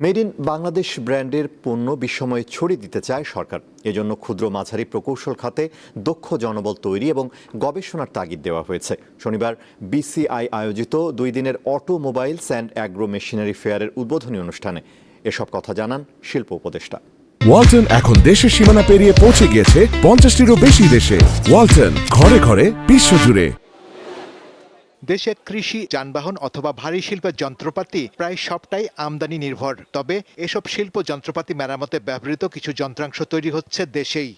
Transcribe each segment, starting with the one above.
Made in Bangladesh ব্র্যান্ডের পণ্য বিশ্বময়ে ছড়িয়ে দিতে চায় সরকার। এজন্য ক্ষুদ্র মাঝারি প্রকৌশল খাতে দক্ষ জনবল তৈরি এবং গবেষণার তাগিদ দেওয়া হয়েছে। শনিবার বিসিআই আয়োজিত দুই দিনের অটোমোবাইলস অ্যান্ড অ্যাগ্রো মেশিনারি ফেয়ারের উদ্বোধনী অনুষ্ঠানে। এসব কথা জানান শিল্প উপদেষ্টা। ওয়ালটন এখন দেশের সীমানা পেরিয়ে পৌঁছে গিয়েছে পঞ্চাশটিরও বেশি দেশে। ওয়ালটন ঘরে ঘরে বিশ্বজুড়ে দেশে কৃষি, যানবাহন অথবা ভারী শিল্পের যন্ত্রপাতি প্রায় সবটাই আমদানি নির্ভর। তবে এসব শিল্প যন্ত্রপাতি মেরামতে ব্যবহৃত কিছু যন্ত্রাংশ তৈরি হচ্ছে দেশেই।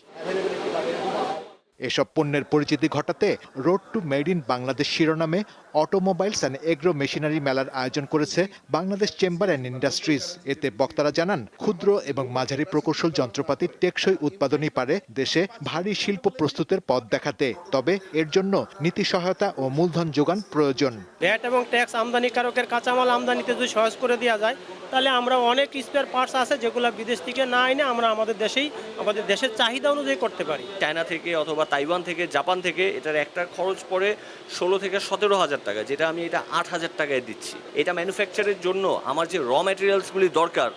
এসব পণ্যের পরিচিতি ঘটাতে road to made in Bangladesh শিরোনামে অটোমোবাইলস অ্যান্ড এগ্রো মেশিনারি মেলার আয়োজন করেছে বাংলাদেশ চেম্বার অ্যান্ড ইন্ডাস্ট্রিজ এতে বক্তারা জানান ক্ষুদ্র এবং মাঝারি প্রকৌশল যন্ত্রপাতি টেকসই উৎপাদনই পারে দেশে ভারী শিল্প প্রস্তুতের পথ দেখাতে। তবে এর জন্য নীতি সহায়তা ও মূলধন যোগান প্রয়োজন। ভ্যাট এবং ট্যাক্স আমদানিকারকের কাঁচামাল আমদানিতে যদি সহজ করে দেওয়া যায় তাহলে আমরা অনেক স্পেয়ার পার্টস আছে যেগুলো বিদেশ থেকে না এনে আমরা আমাদের দেশেই আমাদের দেশের চাহিদা অনুযায়ী করতে পারি। চায়না থেকে অথবা তাইওয়ান থেকে জাপান থেকে এটার একটা খরচ পড়ে ষোলো থেকে সতেরো হাজার টাকা, যেটা আমি এটা আট হাজার টাকায় দিচ্ছি। এটা ম্যানুফ্যাকচারের জন্য আমার যে র ম্যাটেরিয়ালসগুলি দরকার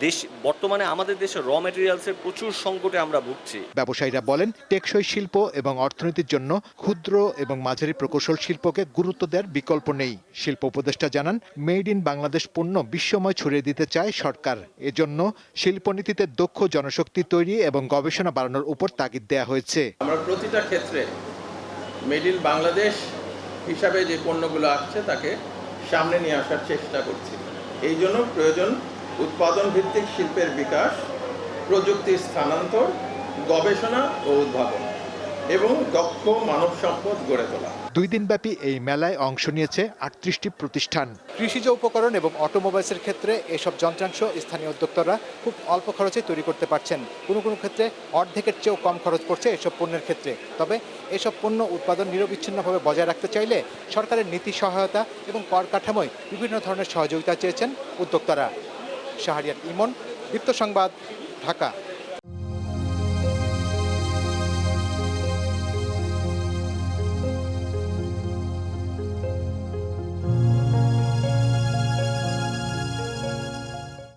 দেশ বর্তমানে আমাদের দেশে র ম্যাটেরিয়ালসের প্রচুর সংকটে আমরা ভুগছি। ব্যবসায়ীরা বলেন টেকসই শিল্প এবং অর্থনীতির জন্য ক্ষুদ্র এবং মাঝারি প্রকৌশল শিল্পকে গুরুত্ব দেওয়ার বিকল্প নেই। শিল্প উপদেষ্টা জানান মেড ইন বাংলাদেশ পণ্য বিশ্বময় ছড়িয়ে দিতে চায় সরকার। এজন্য শিল্পনীতিতে দক্ষ জনশক্তি তৈরি এবং গবেষণা বাড়ানোর উপর তাগিদ দেওয়া হয়েছে। আমরা প্রতিটা ক্ষেত্রে মেড ইন বাংলাদেশ হিসাবে যে পণ্যগুলো আসছে তাকে সামনে নিয়ে আসার চেষ্টা করছি। এই জন্য প্রয়োজন উৎপাদন ভিত্তিক শিল্পের বিকাশ প্রযুক্তির স্থানান্তর গবেষণা ও উদ্ভাবন এবং দক্ষ মানব সম্পদ গড়ে তোলা। দুই দিনব্যাপী এই মেলায় অংশ নিয়েছে আটত্রিশটি প্রতিষ্ঠান। কৃষিজ উপকরণ এবং অটোমোবাইলসের ক্ষেত্রে এসব যন্ত্রাংশ স্থানীয় উদ্যোক্তারা খুব অল্প খরচে তৈরি করতে পারছেন। কোনো কোনো ক্ষেত্রে অর্ধেকের চেয়েও কম খরচ পড়ছে এসব পণ্যের ক্ষেত্রে। তবে এসব পণ্য উৎপাদন নিরবিচ্ছিন্নভাবে বজায় রাখতে চাইলে সরকারের নীতি সহায়তা এবং কর কাঠামোয় বিভিন্ন ধরনের সহযোগিতা চেয়েছেন উদ্যোক্তারা। শাহরিয়ার ইমন দীপ্ত সংবাদ ঢাকা।